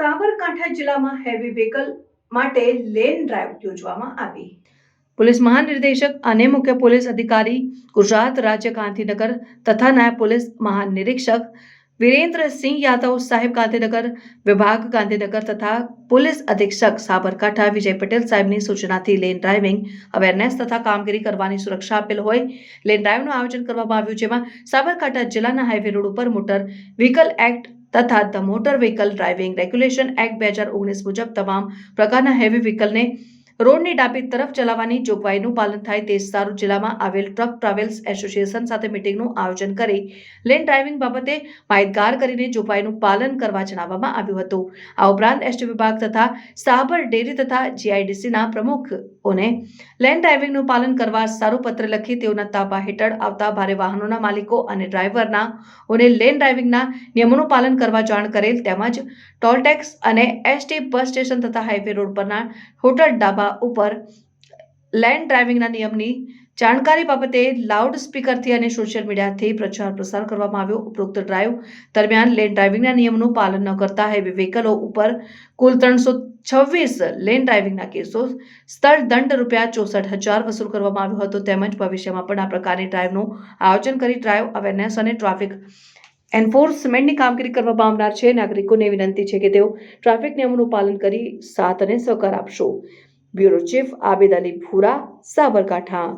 સાબરકાંઠા જિલ્લામાં heavy vehicle માટે lane drive યોજવામાં આવી. પોલીસ મહાનિર્દેશક અને મુખ્ય પોલીસ અધિકારી ગુજરાત રાજ્ય ગાંધીનગર તથા નાયબ પોલીસ મહાનિરીક્ષક વિરેન્દ્રસિંહ યાદવ, સાહેબ ગાંધીનગર વિભાગ ગાંધીનગર તથા પોલીસ અધિક્ષક સાબરકાંઠા વિજય પટેલ સાહેબની સૂચનાથી લેન ડ્રાઇવિંગ અવેરનેસ તથા કામગીરી કરવાની સુરક્ષા આપેલ હોય. લેન ડ્રાઇવનું આયોજન કરવામાં આવ્યું જેમાં સાબરકાંઠા જિલ્લાના હાઈવે રોડ ઉપર મોટર વ્હીકલ એક્ટ તથા the motor vehicle driving regulation act બે હજાર ઓગણીસ મુજબ તમામ પ્રકારના હેવી વ્હીકલને રોડની ડાબી તરફ ચલાવવાની જોગવાઈનું પાલન થાય તે સારું જિલ્લામાં આવેલ ટ્રક ટ્રાવેલ્સ એસોસિએશન સાથે મિટિંગનું આયોજન કરી લેન ડ્રાઇવિંગ બાબતે માહિતગાર કરીને જોગવાઈનું પાલન કરવા જણાવવામાં આવ્યું હતું. આ ઉપરાંત એસટી વિભાગ તથા સાબર ડેરી તથા જીઆઈડીસીના પ્રમુખોને લેન ડ્રાઇવિંગનું પાલન કરવા સારું પત્ર લખી તેઓના તાબા હેઠળ આવતા ભારે વાહનોના માલિકો અને ડ્રાઈવરના ઓને લેન ડ્રાઇવિંગના નિયમોનું પાલન કરવા જાણ કરેલ તેમજ ટોલ ટેક્સ અને એસટી બસ સ્ટેશન તથા હાઈવે રોડ પરના હોટલ ડાબા ઉપર લેન્ડ ડ્રાઇવિંગના નિયમની જાણકારી બાબતે લાઉડ સ્પીકરથી અને સોશિયલ મીડિયાથી પ્રચાર પ્રસાર કરવામાં આવ્યો. ઉપરોક્ત ડ્રાઈવ દરમિયાન લેન ડ્રાઇવિંગના નિયમનું પાલન ન કરતા હેવી વ્હીકલો ઉપર કુલ ત્રણસો છવ્વીસ લેન ડ્રાઇવિંગના કેસો સ્થળ દંડ રૂપિયા ચોસઠ હજાર વસૂલ કરવામાં આવ્યો હતો. તેમજ ભવિષ્યમાં પણ આ પ્રકારની ડ્રાઇવનું આયોજન કરી ડ્રાઇવ અવેરનેસ અને ટ્રાફિક એન્ફોર્સમેન્ટની કામગીરી કરવામાં આવનાર છે. નાગરિકોને વિનંતી છે કે તેઓ ટ્રાફિક નિયમોનું પાલન કરી સાથ અને સહકાર આપશો. બ્યુરો ચીફ આબેદ અલી ભૂરા સાબરકાંઠા.